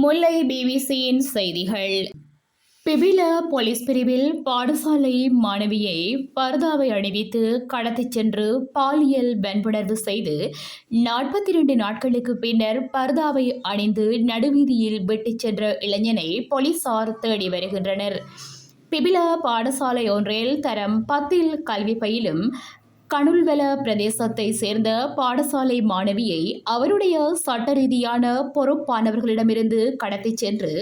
முல்லை பிபிசியின் செய்திகள். பிபில போலீஸ் பிரிவில் பாடசாலை மாணவியை பர்தாவை அணிவித்து கடத்திச் சென்று பாலியல் வன்புணர்வு செய்து நாற்பத்தி ரெண்டு நாட்களுக்கு பின்னர் பர்தாவை அணிந்து நடுவீதியில் விட்டுச் சென்ற இளைஞனை போலீசார் தேடி வருகின்றனர். பிபில பாடசாலை ஒன்றில் தரம் பத்தில் கல்வி பயிலும் கணுல்வல பிரதேசத்தை சேர்ந்த பாடசாலை மாணவியை அவருடைய சட்ட ரீதியான பொறுப்பானவர்களிடமிருந்து கடத்திச் சென்று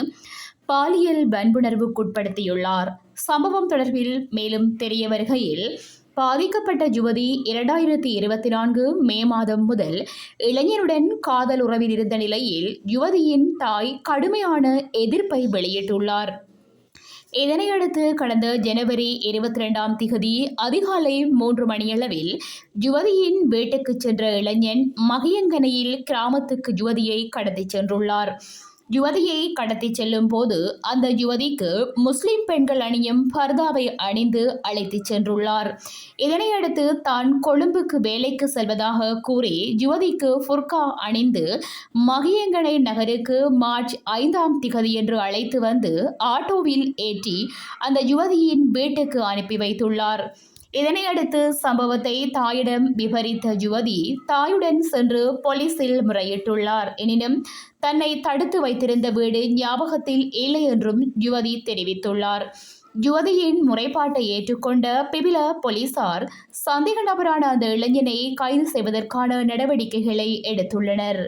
பாலியல் வன்புணர்வுக்குட்படுத்தியுள்ளார். சம்பவம் தொடர்பில் மேலும் தெரிய வருகையில் பாதிக்கப்பட்ட யுவதி இரண்டாயிரத்தி இருபத்தி நான்கு மே மாதம் முதல் இளைஞருடன் காதல் உறவில் இருந்த நிலையில் யுவதியின் தாய் கடுமையான எதிர்ப்பை வெளியிட்டுள்ளார். இதனையடுத்து கடந்த ஜனவரி இருபத்தி ரெண்டாம் திகதி அதிகாலை மூன்று மணியளவில் யுவதியின் வீட்டுக்கு சென்ற இளைஞன் மகியங்கனையில் கிராமத்துக்கு யுவதியை கடத்தி சென்றுள்ளார். யுவதியை கடத்திச் செல்லும் போது அந்த யுவதிக்கு முஸ்லிம் பெண்கள் அணியும் பர்தாவை அணிந்து அழைத்து சென்றுள்ளார். இதனையடுத்து தான் கொழும்புக்கு வேலைக்கு செல்வதாக கூறி யுவதிக்கு ஃபுர்கா அணிந்து மகியங்கனை நகருக்கு மார்ச் ஐந்தாம் திகதி என்று அழைத்து வந்து ஆட்டோவில் ஏற்றி அந்த யுவதியின் வீட்டுக்கு அனுப்பி வைத்துள்ளார். இதனையடுத்து சம்பவத்தை தாயிடம் விவரித்த யுவதி தாயுடன் சென்று போலீசில் முறையிட்டுள்ளார். எனினும் தன்னை தடுத்து வைத்திருந்த வீடு ஞாபகத்தில் இல்லை என்றும் யுவதி தெரிவித்துள்ளார். யுவதியின் முறைப்பாட்டை ஏற்றுக்கொண்ட பிபில போலீசார் சந்தேக நபரான அந்த இளைஞனை கைது செய்வதற்கான நடவடிக்கைகளை எடுத்துள்ளனர்.